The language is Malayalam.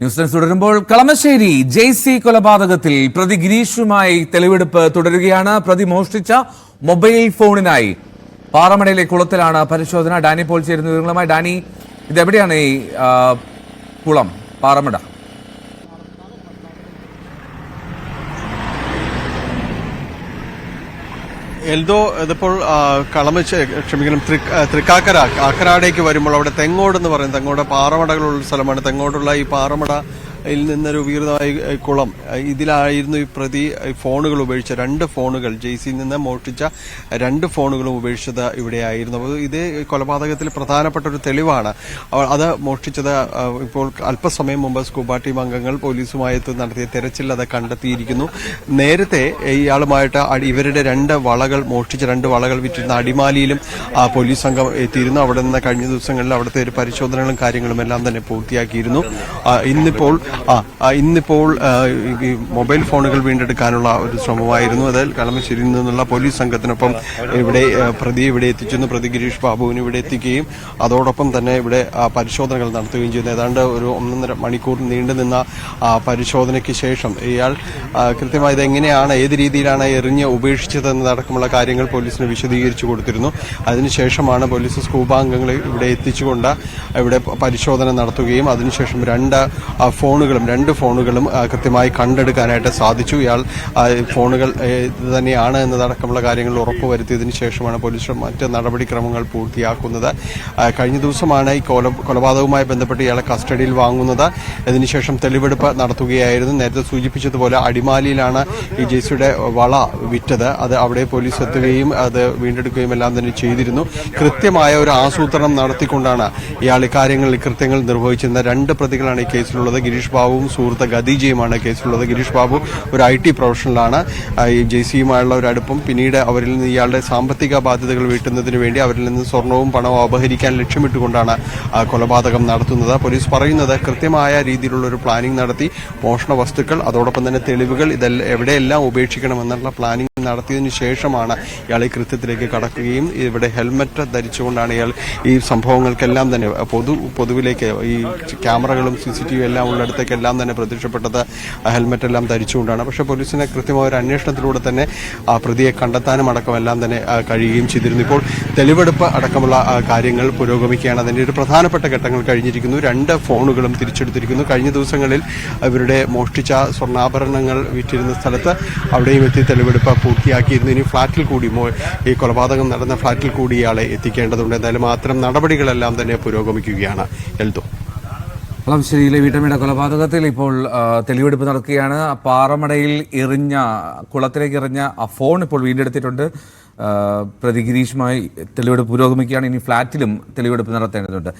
ന്യൂസ് ഡെസ്ക് തുടരുമ്പോൾ കളമശ്ശേരി ജെയ്സി കൊലപാതകത്തിൽ പ്രതി ഗിരീഷുമായി തെളിവെടുപ്പ് തുടരുകയാണ്. പ്രതി മോഷ്ടിച്ച മൊബൈൽ ഫോണിനായി പാറമടയിലെ കുളത്തിലാണ് പരിശോധന. ഡാനി പോൾ ചേരുന്ന വിവരങ്ങളുമായി. ഡാനി ഇതെവിടെയാണ് ഈ കുളം പാറമട? എൽദോ ഇതിപ്പോൾ കളമച്ച് ക്ഷമിക്കണം തൃക്കാക്കര കാക്കനാടേക്ക് വരുമ്പോൾ അവിടെ തെങ്ങോട് എന്ന് പറയും തെങ്ങോട് പാറമടകളുള്ള സ്ഥലമാണ്. തെങ്ങോടുള്ള ഈ പാറമടയിൽ നിന്ന് രൂപീകൃതമായ ഈ കുളം. ഇതിലായിരുന്നു ഈ പ്രതി ഫോണുകൾ ഉപേക്ഷിച്ച രണ്ട് ഫോണുകൾ. ജെയ്സിയിൽ നിന്ന് മോഷ്ടിച്ച രണ്ട് ഫോണുകളും ഉപേക്ഷിച്ചത് ഇവിടെയായിരുന്നു. അപ്പോൾ ഇത് കൊലപാതകത്തിൽ പ്രധാനപ്പെട്ട ഒരു തെളിവാണ്. അത് മോഷ്ടിച്ചത് ഇപ്പോൾ അല്പസമയം മുമ്പ് സ്കൂബ ടീം അംഗങ്ങൾ പോലീസുമായി നടത്തിയ തെരച്ചിൽ അത് കണ്ടെത്തിയിരിക്കുന്നു. നേരത്തെ ഇയാളുമായിട്ട് ഇവരുടെ രണ്ട് വളകൾ മോഷ്ടിച്ച രണ്ട് വളകൾ വിറ്റിരുന്ന അടിമാലിയിലും പോലീസ് സംഘം എത്തിയിരുന്നു. അവിടെ നിന്ന് കഴിഞ്ഞ ദിവസങ്ങളിൽ അവിടുത്തെ ഒരു പരിശോധനകളും കാര്യങ്ങളും എല്ലാം തന്നെ പൂർത്തിയാക്കിയിരുന്നു. ഇന്നിപ്പോൾ ആ ഇന്നിപ്പോൾ മൊബൈൽ ഫോണുകൾ വീണ്ടെടുക്കാനുള്ള ഒരു ശ്രമമായിരുന്നു. അതിൽ കളമശ്ശേരിയിൽ നിന്നുള്ള പോലീസ് സംഘത്തിനൊപ്പം ഇവിടെ പ്രതി ഇവിടെ എത്തിച്ചെന്ന് പ്രതി ഗിരീഷ് ബാബുവിന് ഇവിടെ എത്തിക്കുകയും അതോടൊപ്പം തന്നെ ഇവിടെ പരിശോധനകൾ നടത്തുകയും ചെയ്യുന്നു ഏതാണ്ട് ഒരു ഒന്നര മണിക്കൂർ നീണ്ടുനിന്ന പരിശോധനയ്ക്ക് ശേഷം ഇയാൾ കൃത്യമായി എങ്ങനെയാണ് ഏത് രീതിയിലാണ് എറിഞ്ഞ് ഉപേക്ഷിച്ചത് എന്നതടക്കമുള്ള കാര്യങ്ങൾ പോലീസിന് വിശദീകരിച്ചു കൊടുത്തിരുന്നു. അതിനുശേഷമാണ് പോലീസ് സ്കൂബ അംഗങ്ങളെ ഇവിടെ എത്തിച്ചുകൊണ്ട് ഇവിടെ പരിശോധന നടത്തുകയും അതിനുശേഷം രണ്ട് ആ, ഫോണുകളും രണ്ട് ഫോണുകളും കൃത്യമായി കണ്ടെടുക്കാനായിട്ട് സാധിച്ചു. ഇയാൾ ഫോണുകൾ തന്നെയാണ് എന്നതടക്കമുള്ള കാര്യങ്ങൾ ഉറപ്പുവരുത്തിയതിനു ശേഷമാണ് പോലീസ് മറ്റ് നടപടിക്രമങ്ങൾ പൂർത്തിയാക്കുന്നത്. കഴിഞ്ഞ ദിവസമാണ് ഈ കൊല കൊലപാതകവുമായി ബന്ധപ്പെട്ട് ഇയാളെ കസ്റ്റഡിയിൽ വാങ്ങുന്നത്. അതിനുശേഷം തെളിവെടുപ്പ് നടത്തുകയായിരുന്നു. നേരത്തെ സൂചിപ്പിച്ചതുപോലെ അടിമാലിയിലാണ് ഈ ജെയ്സിയുടെ വള വിറ്റത്. അത് അവിടെ പോലീസ് എത്തുകയും അത് വീണ്ടെടുക്കുകയും എല്ലാം തന്നെ ചെയ്തിരുന്നു. കൃത്യമായ ഒരു ആസൂത്രണം നടത്തിക്കൊണ്ടാണ് ഇയാൾ ഇക്കാര്യങ്ങളിൽ കൃത്യങ്ങൾ നിർവഹിച്ചിരുന്നത്. രണ്ട് പ്രതികളാണ് ഈ കേസിലുള്ളത്. ഗിരീഷ് ബാബുവും സുഹൃത്ത് ഖദീജയുമാണ് കേസിലുള്ളത്. ഗിരീഷ് ബാബു ഒരു ഐ ടി പ്രൊഫഷണലാണ്. ഈ ജെയ്സിയുമായുള്ള ഒരു അടുപ്പം. പിന്നീട് അവരിൽ നിന്ന് ഇയാളുടെ സാമ്പത്തിക ബാധ്യതകൾ വീട്ടുന്നതിന് വേണ്ടി അവരിൽ നിന്ന് സ്വർണവും പണവും അപഹരിക്കാൻ ലക്ഷ്യമിട്ടുകൊണ്ടാണ് കൊലപാതകം നടത്തുന്നത്. പോലീസ് പറയുന്നത് കൃത്യമായ രീതിയിലുള്ള ഒരു പ്ലാനിംഗ് നടത്തി മോഷണ വസ്തുക്കൾ അതോടൊപ്പം തന്നെ തെളിവുകൾ ഇതെല്ലാം എവിടെയെല്ലാം ഉപേക്ഷിക്കണമെന്നുള്ള പ്ലാനിംഗ് നടത്തിയതിനു ശേഷമാണ് ഇയാൾ ഈ കൃത്യത്തിലേക്ക് കടക്കുകയും ഇവിടെ ഹെൽമറ്റ് ധരിച്ചുകൊണ്ടാണ് ഇയാൾ ഈ സംഭവങ്ങൾക്കെല്ലാം തന്നെ പൊതു പൊതുവിലേക്ക് ഈ ക്യാമറകളും സി സി ടി വി എല്ലാം ഉള്ളിടത്തേക്കെല്ലാം തന്നെ പ്രത്യക്ഷപ്പെട്ടത് ഹെൽമറ്റ് എല്ലാം ധരിച്ചുകൊണ്ടാണ്. പക്ഷേ പോലീസിന് കൃത്യമായ ഒരു അന്വേഷണത്തിലൂടെ തന്നെ ആ പ്രതിയെ കണ്ടെത്താനും അടക്കം എല്ലാം തന്നെ കഴിയുകയും ചെയ്തിരുന്നു. ഇപ്പോൾ തെളിവെടുപ്പ് അടക്കമുള്ള കാര്യങ്ങൾ പുരോഗമിക്കുകയാണ്. അതിന്റെ ഒരു പ്രധാനപ്പെട്ട ഘട്ടങ്ങൾ കഴിഞ്ഞിരിക്കുന്നു. രണ്ട് ഫോണുകളും തിരിച്ചെടുത്തിരിക്കുന്നു. കഴിഞ്ഞ ദിവസങ്ങളിൽ ഇവരുടെ മോഷ്ടിച്ച സ്വർണാഭരണങ്ങൾ വിറ്റിരുന്ന സ്ഥലത്ത് അവിടെയും എത്തി തെളിവെടുപ്പ് പൂർത്തിയാക്കിയിരുന്നു. ഇനി ഫ്ളാറ്റിൽ കൂടി ഈ കൊലപാതകം നടന്ന ഫ്ളാറ്റിൽ കൂടി ഇയാളെ എത്തിക്കേണ്ടതുണ്ട്. എന്തായാലും മാത്രം നടപടികളെല്ലാം തന്നെ പുരോഗമിക്കുകയാണ് എൽദോ. കളംശ്ശേരിയിലെ വീട്ടമ്മയുടെ കൊലപാതകത്തിൽ ഇപ്പോൾ തെളിവെടുപ്പ് നടക്കുകയാണ്. പാറമടയിൽ എറിഞ്ഞ കുളത്തിലേക്ക് എറിഞ്ഞ ആ ഫോൺ ഇപ്പോൾ വീണ്ടെടുത്തിട്ടുണ്ട്. പ്രതി ഗിരീഷുമായി തെളിവെടുപ്പ് പുരോഗമിക്കുകയാണ്. ഇനി ഫ്ളാറ്റിലും തെളിവെടുപ്പ് നടത്തേണ്ടതുണ്ട്.